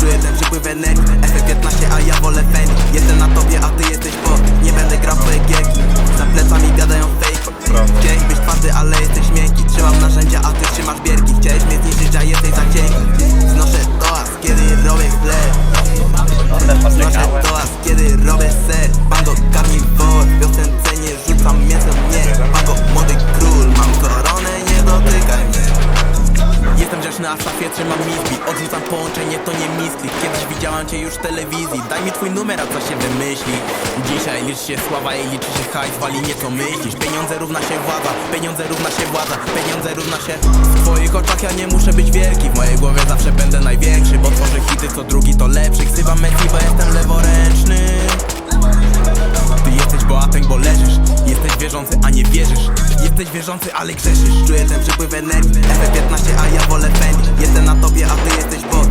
Czuję ten przypływ energii F15, a ja wolę Fendi Jestem na tobie, a ty jesteś pod Nie będę grał twoje gierki Za plecami gadają fake. Chciałeś być twardy, ale jesteś miękki. Trzymam narzędzia, a ty trzymasz bierki a w szafie trzymam miski. Odrzucam połączenie, to nie misklik Kiedyś widziałam cię już w telewizji. Daj mi twój numer, a co się wymyśli? Dzisiaj liczy się sława i liczy się hajs. Wali nie co myślisz Pieniądze równa się władza. Pieniądze równa się władza. Pieniądze równa się W twoich oczach. Ja nie muszę być wielki. W mojej głowie zawsze będę największy Bo tworzę hity, co drugi to lepszy. Ksywam Messi, bo jestem leworęczny. Ty jesteś boatem, bo leżysz. Jesteś wierzący, a nie wierzysz Jesteś wierzący, ale grzeszysz. Czuję ten przepływ energii, F15, a ja wolę Fendi Jestem na tobie, a ty jesteś Boże